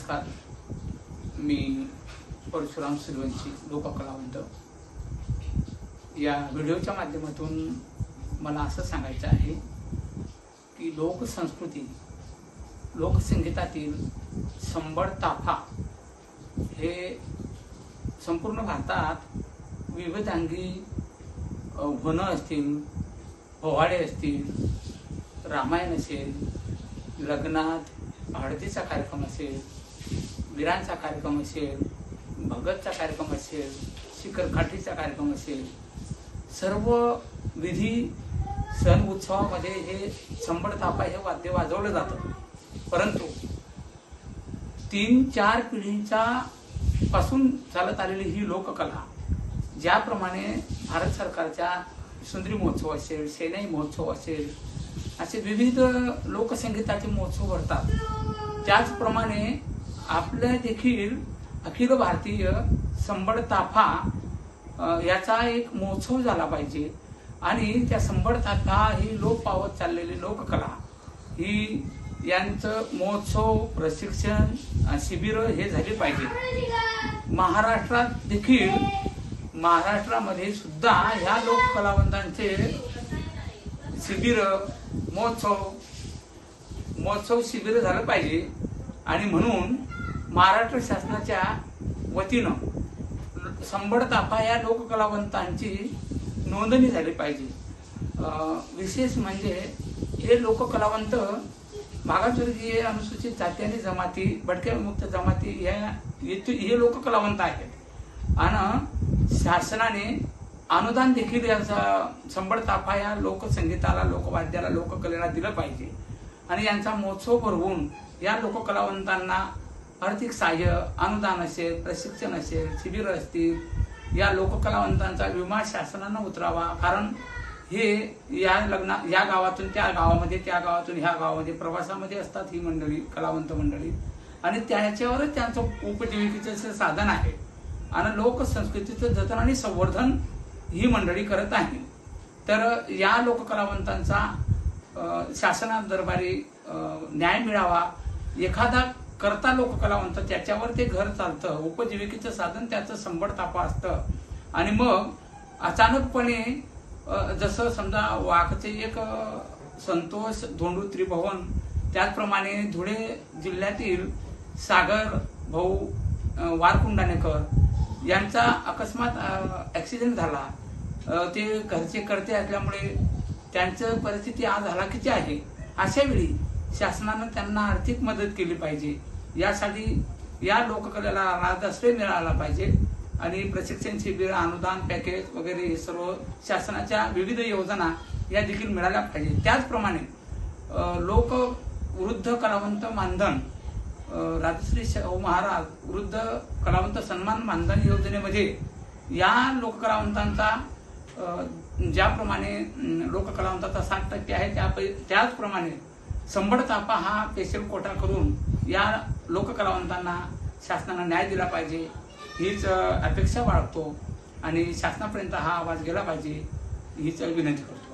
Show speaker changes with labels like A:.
A: नमस्कार. मी परशुराम सुरवंशी लोककलावंत. या व्हिडिओच्या माध्यमातून मला असं सांगायचं आहे की लोकसंस्कृती लोकसंगीतातील संबळ ताफा हे संपूर्ण भारतात विविधांगी वन होणं असतील पोवाडे असतील रामायण असेल लग्नात हळदीचा कार्यक्रम असेल वीरांचा कार्यक्रम असेल भगतचा कार्यक्रम असेल शिखरकाठीचा कार्यक्रम असेल सर्व विधी सण उत्सवामध्ये हे संबळ तापा हे वाद्य वाजवलं जातं. परंतु तीन चार पिढींच्या पासून चालत आलेली ही लोककला ज्याप्रमाणे भारत सरकारच्या सुंदरी महोत्सव असेल सेनाई महोत्सव असेल असे विविध लोकसंगीताचे महोत्सव भरतात. त्याचप्रमाणे आपल्या देखील अखिल भारतीय संबळ ताफा याचा एक महोत्सव झाला पाहिजे. आणि त्या संबळ ताफा ही लोप पावत चाललेली लोककला. ही यांचं महोत्सव प्रशिक्षण शिबिरं हे झाली पाहिजे. महाराष्ट्रात देखील महाराष्ट्रामध्ये सुद्धा ह्या लोककलावंतांचे शिबिर महोत्सव महोत्सव शिबिर झालं पाहिजे. आणि म्हणून महाराष्ट्र शासनाच्या वतीनं संबळ ताफा या लोककलावंतांची नोंदणी झाली पाहिजे. विशेष म्हणजे हे लोककलावंत मागासवर्गीय अनुसूचित जाती आणि जमाती भटक्या विमुक्त जमाती या हे लोककलावंत आहेत. आणि शासनाने अनुदान देखील याचा स- संबळ ताफा या लोकसंगीताला लोकवाद्याला लोककलेला दिलं पाहिजे. आणि यांचा महोत्सव भरवून या लोककलावंतांना आर्थिक सहाय्य अनुदान असेल प्रशिक्षण असेल शिबिर असतील या लोककलावंतांचा विमा शासनानं उतरावा. कारण हे या लग्ना या गावातून त्या गावामध्ये त्या गावातून ह्या गावामध्ये प्रवासामध्ये असतात ही मंडळी कलावंत मंडळी. आणि त्याच्यावरच त्यांचं उपजीविकेचं साधन आहे. आणि लोकसंस्कृतीचं जतन आणि संवर्धन ही मंडळी करत आहे. तर या लोककलावंतांचा शासनादरबारी शासना दरबारी न्याय मिळावा. एखादा करता लोककलावंत त्याच्यावर ते घर चालतं उपजीविकेचं साधन त्याचं संबळ तापा असतं. आणि मग अचानकपणे जसं समजा वाघचे एक संतोष धोंडू त्रिभवन त्याचप्रमाणे धुळे जिल्ह्यातील सागर भाऊ वारकुंडानेकर वारकुंडाणेकर यांचा अकस्मात ऍक्सिडेंट झाला. ते घरचे करते असल्यामुळे त्यांचं परिस्थिती आज हलाखीची आहे. अशावेळी शासनानं त्यांना आर्थिक मदत केली पाहिजे. यासाठी या लोककलेला राजश्रय मिळाला पाहिजे. आणि प्रशिक्षण शिबिर अनुदान पॅकेज वगैरे हे सर्व शासनाच्या विविध योजना या देखील मिळाल्या पाहिजे. त्याचप्रमाणे लोक वृद्ध कलावंत मानधन राजश्री शाहू महाराज वृद्ध कलावंत सन्मान मानधन योजनेमध्ये या लोककलावंतांचा ज्याप्रमाणे लोककलावंताचा साठ टक्के आहे त्या त्याचप्रमाणे संबळ तापा हा पेशल कोटा करून या लोककलावंतांना शासनानं न्याय दिला पाहिजे हीच अपेक्षा बाळगतो आणि शासनापर्यंत हा आवाज गेला पाहिजे हीच विनंती करतो.